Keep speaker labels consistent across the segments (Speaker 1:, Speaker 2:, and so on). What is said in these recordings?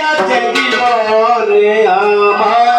Speaker 1: গেছে দিল রে আমার।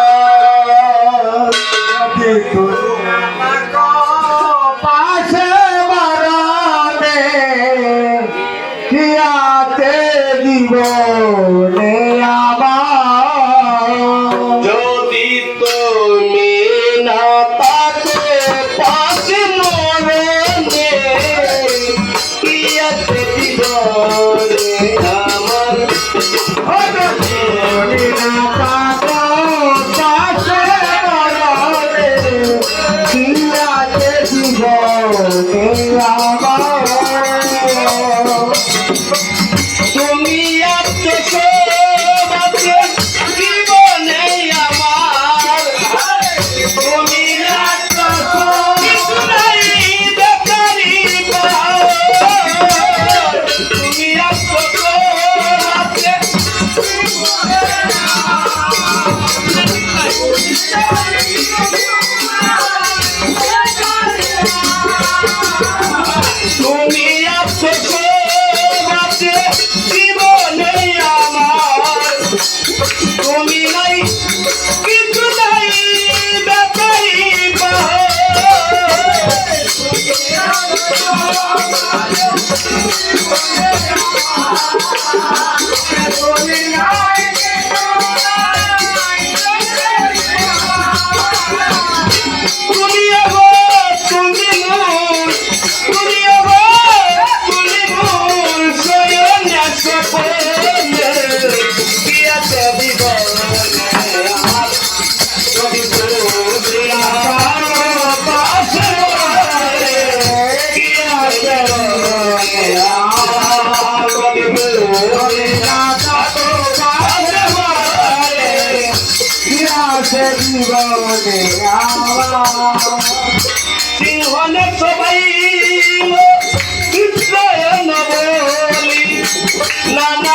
Speaker 1: জীবনে সবাই কৃষ্ণ বলি নানা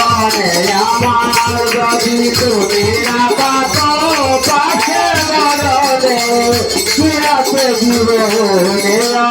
Speaker 2: জীবনে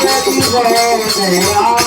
Speaker 2: Yeah.